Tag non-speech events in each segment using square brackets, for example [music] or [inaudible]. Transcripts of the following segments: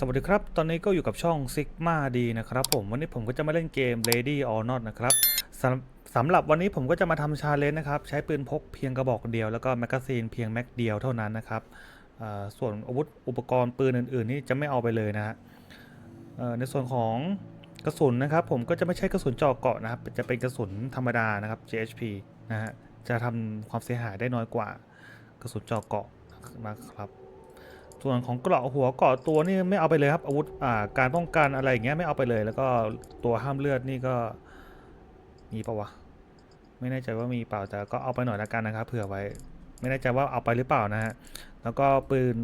สวัสดีครับ ตอนนี้ก็อยู่กับช่อง Sigma D นะครับผม วันนี้ผมก็จะมาเล่นเกม Lady or Not นะครับสำสำหรับวันนี้ผมก็จะมาทำชาเลนจ์นะครับ ใช้ปืนพกเพียงกระบอกเดียว แล้วก็แมกกาซีนเพียงแม็กเดียวเท่านั้นนะครับ ส่วนอาวุธอุปกรณ์ปืนอื่น ๆ นี่จะไม่เอาไปเลยนะฮะในส่วนของกระสุนนะครับ ผมก็จะไม่ใช่กระสุนเจาะเกาะนะครับ จะเป็นกระสุนธรรมดานะครับ JHP นะฮะ จะทำความเสียหายได้น้อยกว่ากระสุนเจาะเกาะนะครับ ส่วนของเกราะหัวเกราะตัวนี่ไม่เอาไปเลยครับอาวุธอ่าการป้องกันอะไรอย่างเงี้ยไม่เอาไปเลย แล้วก็ตัวห้ามเลือดนี่ก็มีปะวะไม่แน่ใจว่ามีเปล่าแต่ก็เอาไปหน่อยละกันนะครับเผื่อไว้ ไม่แน่ใจว่าเอาไปหรือเปล่านะฮะแล้วก็ปืน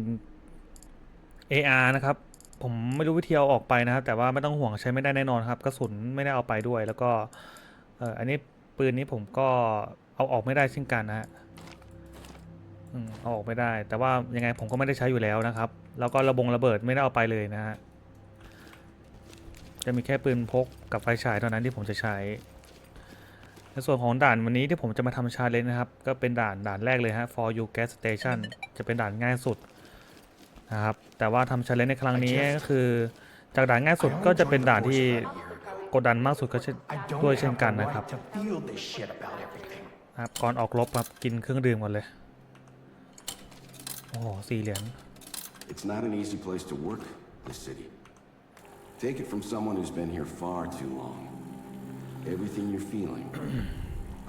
AR นะครับผมไม่รู้วิธีเอาออกไปนะครับ แต่ว่าไม่ต้องห่วงใช้ไม่ได้แน่นอนครับกระสุนไม่ได้เอาไปด้วย แล้วก็เอออันนี้ปืนนี้ผมก็เอาออกไม่ได้เช่นกันนะฮะ อืมเอาออกไม่ได้ แต่ว่ายังไงผมก็ไม่ได้ใช้อยู่แล้วนะครับ แล้วก็ระบงระเบิดไม่ได้เอาไปเลยนะฮะ จะมีแค่ปืนพกกับไฟฉายเท่านั้นที่ผมจะใช้ ในส่วนของด่านวันนี้ที่ผมจะมาทำชาเลนจ์นะครับ ก็เป็นด่านด่านแรกเลยฮะ for you gas station จะเป็นด่านง่ายสุดนะครับ แต่ว่าทำชาเลนจ์ในครั้งนี้ก็คือ จากด่านง่ายสุดก็จะเป็นด่านที่กดดันมากสุดก็เช่นด้วยเช่นกันนะครับ to feel this shit about everything. นะครับก่อนออกรบครับกินเครื่องดื่มก่อนเลย โอ้โหสี่เหรียญ It's not an easy place to work, this city. Take it from someone who's been here far too long. Everything you're feeling,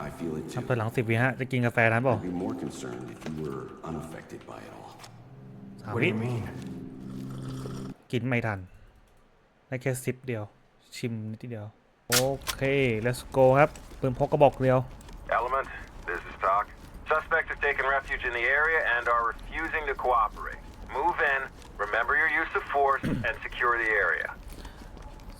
I feel it นับ too. ตัวหลังสิบวิฮะ จะกินกาแฟทันเปล่า I'd be more concerned if you were unaffected by it all. สาม What วิ do you mean? กินไม่ทัน ได้แค่สิบเดียว ชิมนิดเดียว โอเค let's go ครับปืนพกกระบอกเดียว Element, this is Talk. Suspects have taken refuge in the area and are refusing to cooperate. Move in, remember your use of force, and secure the area.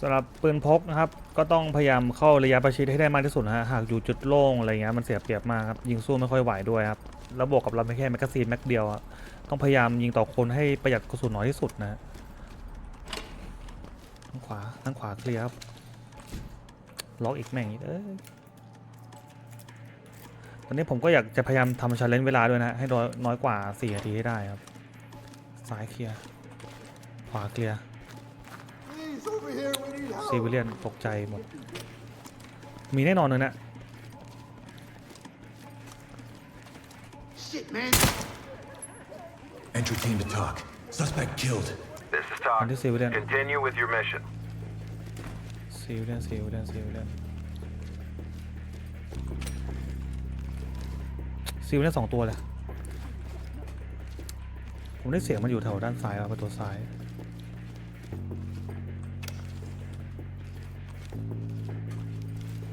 สำหรับปืนพกนะครับ ก็ต้องพยายามเข้าระยะประชิดให้ได้มากที่สุดนะฮะหากอยู่จุดโล่งอะไรเงี้ยมันเสียเปรียบมากครับยิงสู้ไม่ค่อยไหวด้วยครับแล้วบวกกับเราไม่แค่แมกกาซีนแม็กเดียวอะต้องพยายามยิงต่อคนให้ประหยัดกระสุนน้อยที่สุดนะฮะทางขวาทางขวาเคลียร์ครับล็อกอีกแม่งอีกเอ้ย ตอนนี้ผมก็อยากจะพยายามทำชาเลนจ์เวลาด้วยนะฮะให้น้อยน้อยกว่า4นาทีให้ได้ครับ ซ้ายเคลียร์ ขวาเคลียร์ซีวิเลียนตกใจหมด มีแน่นอนเลยนะ Shit, man. Entry team to talk. Suspect killed. This is Talk. Under civilian. Continue with your mission. ซีวิเลียน ซีวิเลียนซีวิเลียนซีวิเลียนสองตัวเลย ผมได้เสียงมันอยู่แถวด้านซ้ายครับประตูซ้าย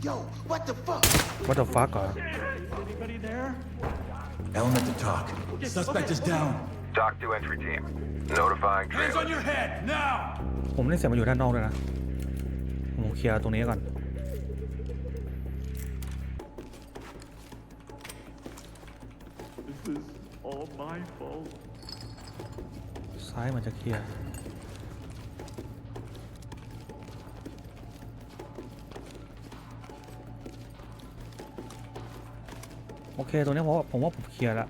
Yo, what the fuck? What the fuck เหรอ Anybody there? Element to talk. Suspect is down. Talk to entry team. Notifying Hands trailer. on your head, now! ผมได้เสียงมันอยู่ด้านนอกด้วยนะผมเคลียร์ตรงนี้ก่อน is all my fault. ซ้ายมันจะเคลียร์โอเคตรงนี้ผมว่าผมว่าผมเคลียร์แล้ว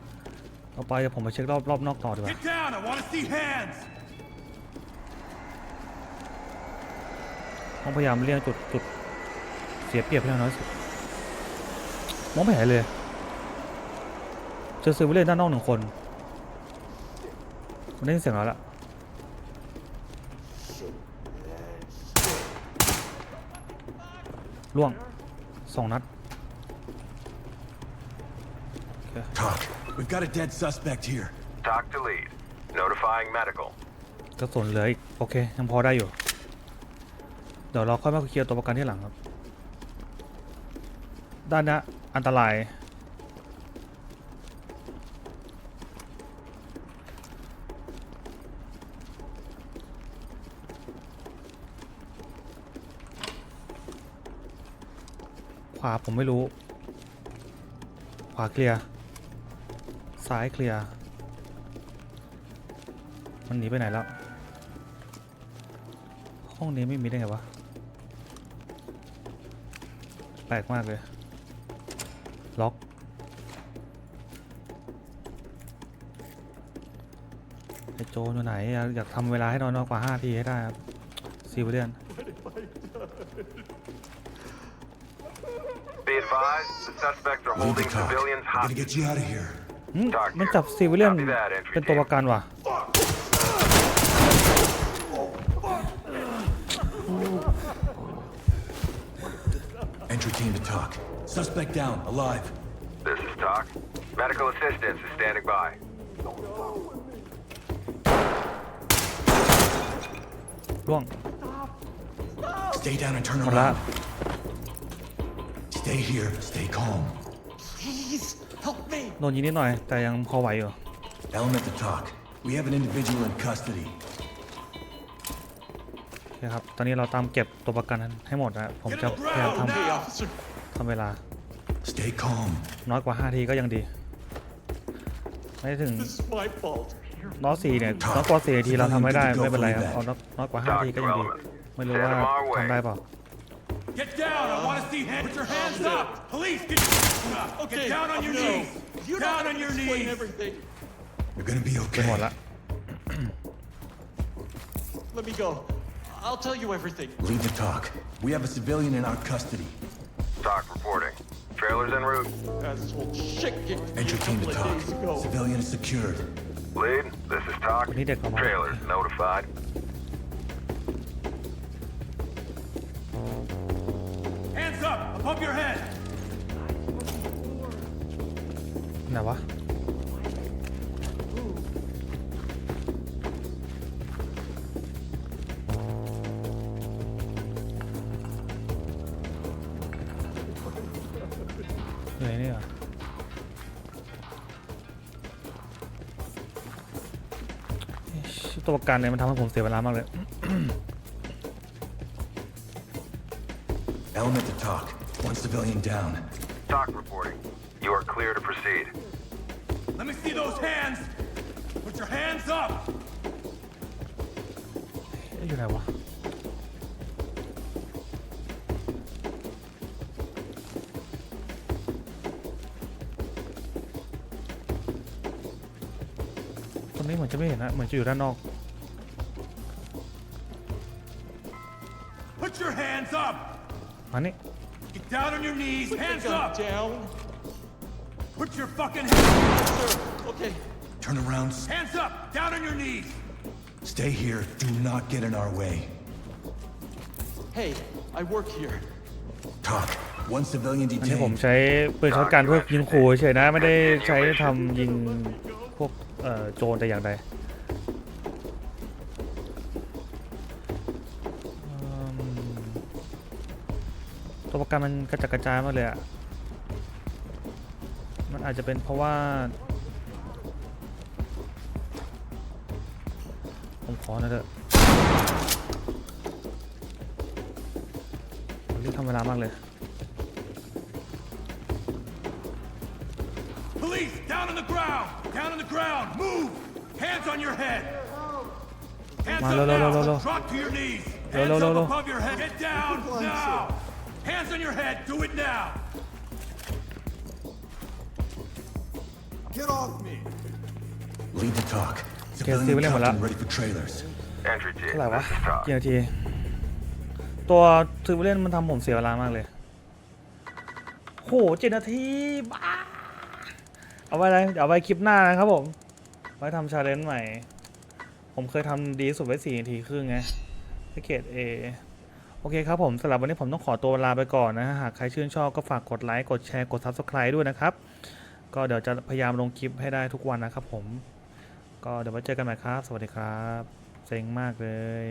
ต่อไปเดี๋ยวผมไปเช็ครอบรอบนอกต่อดีกว่า Get down! I want to see hands! ต้องพยายามเลี่ยงจุดจุดเสียเปรียบให้น้อยที่สุดมองไม่เห็นเลย เจอซิวิเลียนด้านนอกหนึ่งคนผมได้ยินเสียงแล้วละล่วงสองนัด Talk. We've got a dead suspect here. Talk to lead. Notifying medical. กระสุนเหลืออีกโอเค ยังพอได้อยู่ เดี๋ยวเราค่อยมาเคลียร์ตัวประกันที่หลังครับ ด้านนี้อันตรายาผมไม่รู้ ขวาเคลียร์ ซ้ายเคลียร์ มันหนีไปไหนแล้ว ห้องนี้ไม่มีได้ไงวะ แปลกมากเลย ล็อก ไอโจอยู่ไหน อยากอยากทำเวลาให้น้อยน้อยกว่า 5 ทีให้ได้ครับซีเรียน advised, the suspects are Lead holding the talk. civilians We're gonna hostage. get you out of here. หึมันจับซีเรียน Copy that, entry เป็นตัวประกันว่ะ Entry team to talk. Suspect down, alive. This is Talk. Medical assistance is standing by. ร่วง Stay down and turn หมดละ around. Stay here. Stay calm. Please, help me. โดนยิงนิดหน่อย แต่ยังพอไหวอยู่ Element to talk. We have an individual in custody. โอเคครับ ตอนนี้เราตามเก็บตัวประกันให้หมดนะผมจะพยายามท Okay, officer. ำทำเวลา Stay calm. น้อยกว่า 5 ทีก็ยังดี ไม่ถึง This is my fault. น้อยสี่เนี่ยน้อยกว่าสี่นาทีเราทำไม่ได้ไม่เป็นไรครับเอาน้อยน้อยกว่า5ทีก็ยังดี ไม่รู้ว่าทำได้เปล่า Get down! I want to see hands. Put your hands oh, up! Police, get, okay. get down on your no. knees! You're down on your knees! Everything. You're gonna be okay. [clears throat] Let me go. I'll tell you everything. Leave the talk. We have a civilian in our custody. Talk reporting. Trailers en route. Asshole shit. Entry team to talk. Civilian is secured. Lead, this is talk. Trailer notified. Up above your head. ไหนวะ อยู่ไหนเนี่ยเอ๊ะตัวประกันเนี่ยมันทำให้ผมเสียเวลามากเลย Element to talk. One civilian down. Talk reporting. You are clear to proceed. Let me see those hands. Put your hands up. เอ๊ะอยู่ไหนวะ ตรงนี้เหมือนจะไม่เห็นนะ เหมือนจะอยู่ด้านนอก Put your hands up. มานี่ Get down on your knees. Put the Hands gun up. down. Put your fucking hands. Sir, okay. Turn around. Hands up. Down on your knees. Stay here. Do not get in our way. Hey, I work here. Talk. One civilian อันนี้ผม detained. ใช้ปืนช็อตกันเพื่อยิงขู่เฉยๆนะ ไม่ได้ใช้ทำยิงพวกเอ่อโจรแต่อย่างใด ตัวประกันมันกระจัดกระจายมากเลยอะมันอาจจะเป็นเพราะว่า ผมขอหนะเถอะรีบทำเวลามากเลย Police, down on the ground. Down on the ground. Move. Hands on your head. Hands Ma, up lo, lo, lo, now. lo, lo. Drop to your knees. Lo, Hands lo, lo, up lo. above your head. Get down Line, now. Hands on your head. Do it now. Get off me! Lead the talk. Okay, see, William, wala. ready for trailers. Entry team, เท่าไหร่วะ this is Talk. กี่นาที ตัวซิวเล่นมันทำผมเสียเวลามากเลยโหเจ็ดนาทีบ้าเอาไว้อะไรเอาไว้คลิปหน้านะครับผม ไว้ทำชาเลนจ์ใหม่ ผมเคยทำดีที่สุดไว้สี่นาทีครึ่งไงที่เขตเอ โอเคครับผมสำหรับวันนี้ผมต้องขอตัวลาไปก่อนนะฮะหากใครชื่นชอบก็ฝากกดไลค์กดแชร์กด Subscribe ด้วยนะครับ ก็เดี๋ยวจะพยายามลงคลิปให้ได้ทุกวันนะครับผม ก็เดี๋ยวไว้เจอกันใหม่ครับ สวัสดีครับ เซ็งมากเลย